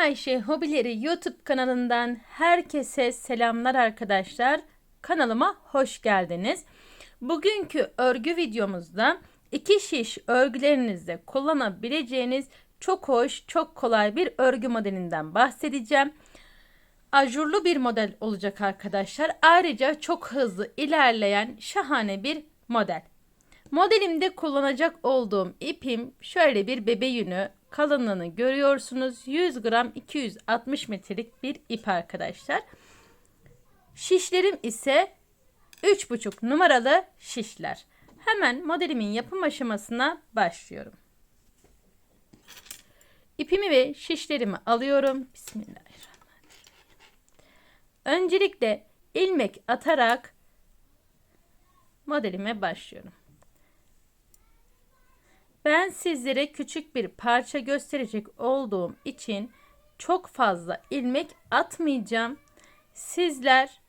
Ayşe Hobileri YouTube kanalından herkese selamlar arkadaşlar. Kanalıma hoş geldiniz. Bugünkü örgü videomuzda iki şiş örgülerinizde kullanabileceğiniz çok hoş, çok kolay bir örgü modelinden bahsedeceğim. Ajurlu bir model olacak arkadaşlar. Ayrıca çok hızlı ilerleyen şahane bir model. Modelimde kullanacak olduğum ipim şöyle bir bebe yünü kalınlığını görüyorsunuz. 100 gram 260 metrelik bir ip arkadaşlar. Şişlerim ise 3,5 numaralı şişler. Hemen modelimin yapım aşamasına başlıyorum. İpimi ve şişlerimi alıyorum. Bismillahirrahmanirrahim. Öncelikle ilmek atarak modelime başlıyorum. Ben sizlere küçük bir parça gösterecek olduğum için çok fazla ilmek atmayacağım. Sizler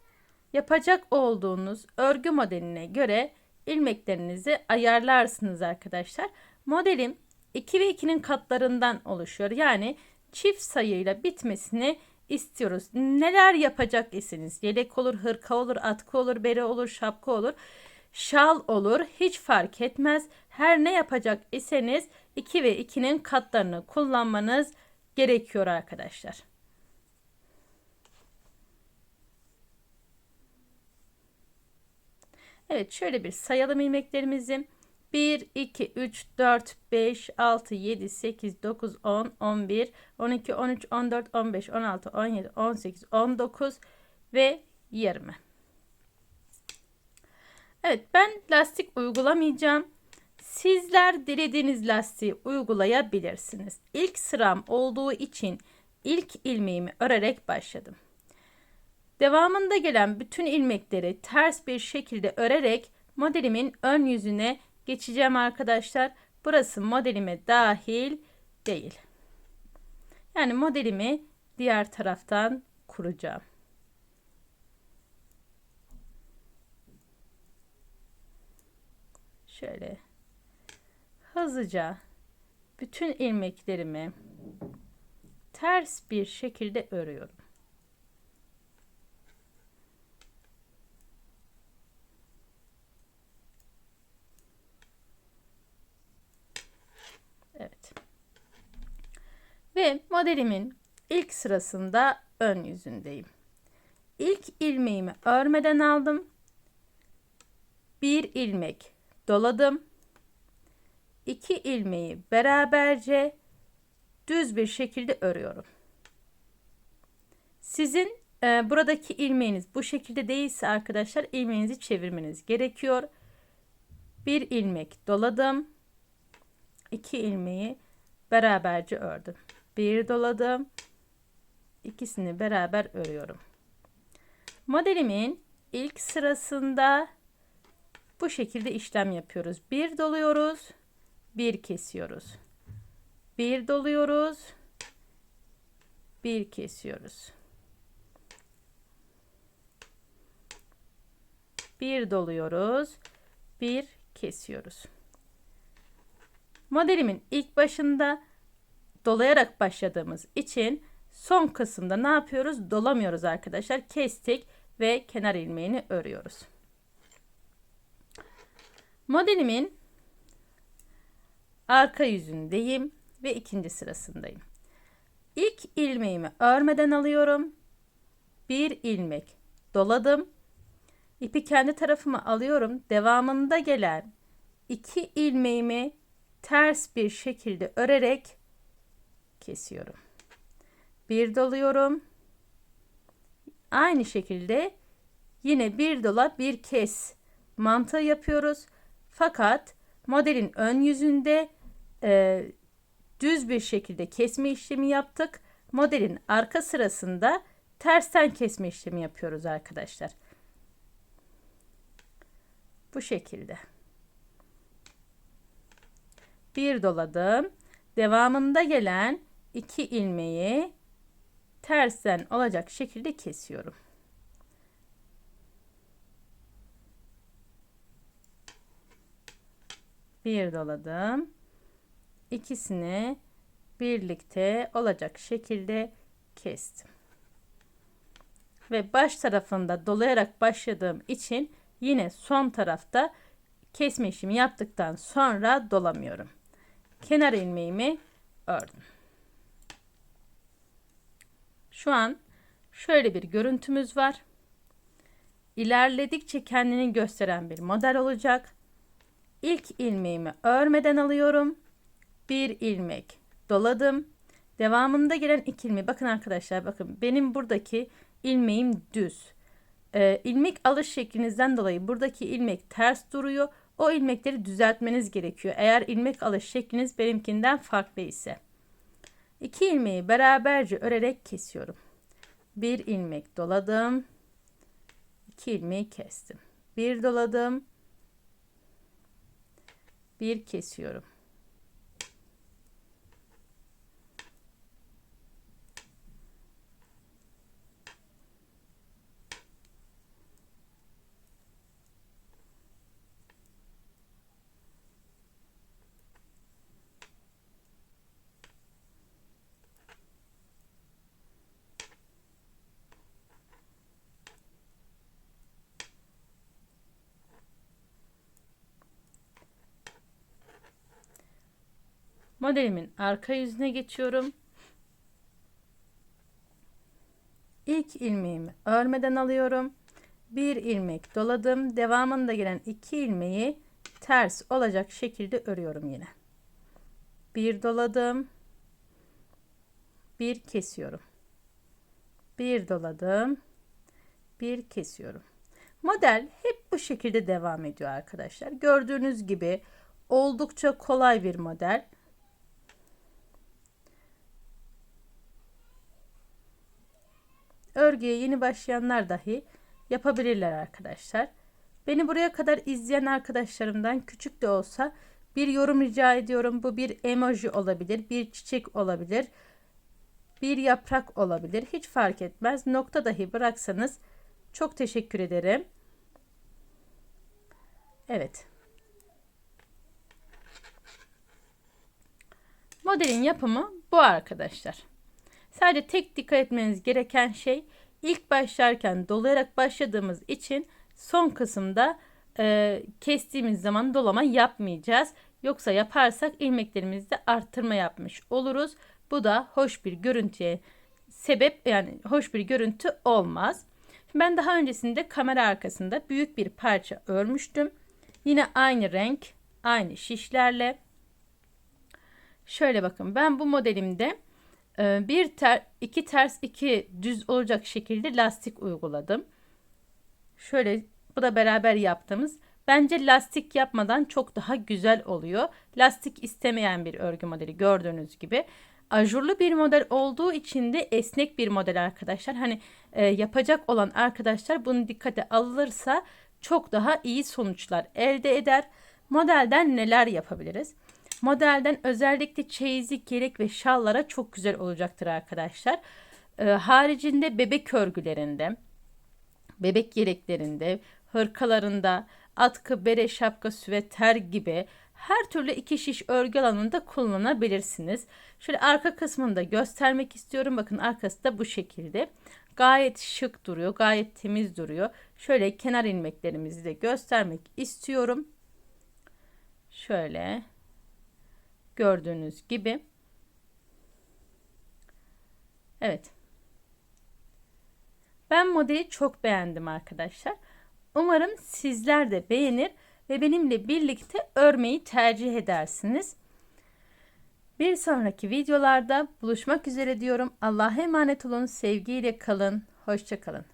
yapacak olduğunuz örgü modeline göre ilmeklerinizi ayarlarsınız arkadaşlar. Modelim 2 ve 2'nin katlarından oluşuyor. Yani çift sayıyla bitmesini istiyoruz. Neler yapacak isiniz? Yelek olur, hırka olur, atkı olur, bere olur, şapka olur şal olur hiç fark etmez. Her ne yapacak iseniz 2 ve 2'nin katlarını kullanmanız gerekiyor arkadaşlar. Evet şöyle bir sayalım ilmeklerimizi. 1, 2, 3, 4, 5, 6, 7, 8, 9, 10, 11, 12, 13, 14, 15, 16, 17, 18, 19 ve 20. Evet ben lastik uygulamayacağım. Sizler dilediğiniz lastiği uygulayabilirsiniz. İlk sıram olduğu için ilk ilmeğimi örerek başladım. Devamında gelen bütün ilmekleri ters bir şekilde örerek modelimin ön yüzüne geçeceğim arkadaşlar. Burası modelime dahil değil. Yani modelimi diğer taraftan kuracağım. Şöyle hızlıca bütün ilmeklerimi ters bir şekilde örüyorum. Evet. Ve modelimin ilk sırasında ön yüzündeyim. İlk ilmeğimi örmeden aldım. Bir ilmek doladım. İki ilmeği beraberce düz bir şekilde örüyorum. Sizin e, buradaki ilmeğiniz bu şekilde değilse arkadaşlar ilmeğinizi çevirmeniz gerekiyor. Bir ilmek doladım. İki ilmeği beraberce ördüm. Bir doladım. İkisini beraber örüyorum. Modelimin ilk sırasında bu şekilde işlem yapıyoruz. Bir doluyoruz, bir kesiyoruz. Bir doluyoruz, bir kesiyoruz. Bir doluyoruz, bir kesiyoruz. Modelimin ilk başında dolayarak başladığımız için son kısımda ne yapıyoruz? Dolamıyoruz arkadaşlar. Kestik ve kenar ilmeğini örüyoruz. Modelimin arka yüzündeyim ve ikinci sırasındayım. İlk ilmeğimi örmeden alıyorum. Bir ilmek doladım. İpi kendi tarafıma alıyorum. Devamında gelen iki ilmeğimi ters bir şekilde örerek kesiyorum. Bir doluyorum. Aynı şekilde yine bir dola bir kes mantığı yapıyoruz. Fakat modelin ön yüzünde e, düz bir şekilde kesme işlemi yaptık. Modelin arka sırasında tersten kesme işlemi yapıyoruz arkadaşlar. Bu şekilde. Bir doladım. Devamında gelen iki ilmeği tersten olacak şekilde kesiyorum. Bir doladım. İkisini birlikte olacak şekilde kestim. Ve baş tarafında dolayarak başladığım için yine son tarafta kesme işimi yaptıktan sonra dolamıyorum. Kenar ilmeğimi ördüm. Şu an şöyle bir görüntümüz var. İlerledikçe kendini gösteren bir model olacak. İlk ilmeğimi örmeden alıyorum. Bir ilmek doladım. Devamında gelen iki ilmeği bakın arkadaşlar bakın benim buradaki ilmeğim düz. Ee, ilmek alış şeklinizden dolayı buradaki ilmek ters duruyor. O ilmekleri düzeltmeniz gerekiyor. Eğer ilmek alış şekliniz benimkinden farklı ise. İki ilmeği beraberce örerek kesiyorum. Bir ilmek doladım. İki ilmeği kestim. Bir doladım. Bir kesiyorum. Modelimin arka yüzüne geçiyorum. İlk ilmeğimi örmeden alıyorum. Bir ilmek doladım. Devamında gelen iki ilmeği ters olacak şekilde örüyorum yine. Bir doladım. Bir kesiyorum. Bir doladım. Bir kesiyorum. Model hep bu şekilde devam ediyor arkadaşlar. Gördüğünüz gibi oldukça kolay bir model. Örgüye yeni başlayanlar dahi yapabilirler arkadaşlar. Beni buraya kadar izleyen arkadaşlarımdan küçük de olsa bir yorum rica ediyorum. Bu bir emoji olabilir, bir çiçek olabilir, bir yaprak olabilir. Hiç fark etmez. Nokta dahi bıraksanız çok teşekkür ederim. Evet. Modelin yapımı bu arkadaşlar. Sadece tek dikkat etmeniz gereken şey ilk başlarken dolayarak başladığımız için son kısımda e, kestiğimiz zaman dolama yapmayacağız. Yoksa yaparsak ilmeklerimizde arttırma yapmış oluruz. Bu da hoş bir görüntüye sebep yani hoş bir görüntü olmaz. Ben daha öncesinde kamera arkasında büyük bir parça örmüştüm. Yine aynı renk, aynı şişlerle. Şöyle bakın ben bu modelimde bir ter, iki ters iki düz olacak şekilde lastik uyguladım. Şöyle bu da beraber yaptığımız. Bence lastik yapmadan çok daha güzel oluyor. Lastik istemeyen bir örgü modeli gördüğünüz gibi. Ajurlu bir model olduğu için de esnek bir model arkadaşlar. Hani e, yapacak olan arkadaşlar bunu dikkate alırsa çok daha iyi sonuçlar elde eder. Modelden neler yapabiliriz? Modelden özellikle çeyizlik, yelek ve şallara çok güzel olacaktır arkadaşlar. Ee, haricinde bebek örgülerinde, bebek yeleklerinde, hırkalarında, atkı, bere, şapka, süveter gibi her türlü iki şiş örgü alanında kullanabilirsiniz. Şöyle arka kısmını da göstermek istiyorum. Bakın arkası da bu şekilde. Gayet şık duruyor. Gayet temiz duruyor. Şöyle kenar ilmeklerimizi de göstermek istiyorum. Şöyle Gördüğünüz gibi. Evet. Ben modeli çok beğendim arkadaşlar. Umarım sizler de beğenir ve benimle birlikte örmeyi tercih edersiniz. Bir sonraki videolarda buluşmak üzere diyorum. Allah'a emanet olun. Sevgiyle kalın. Hoşçakalın.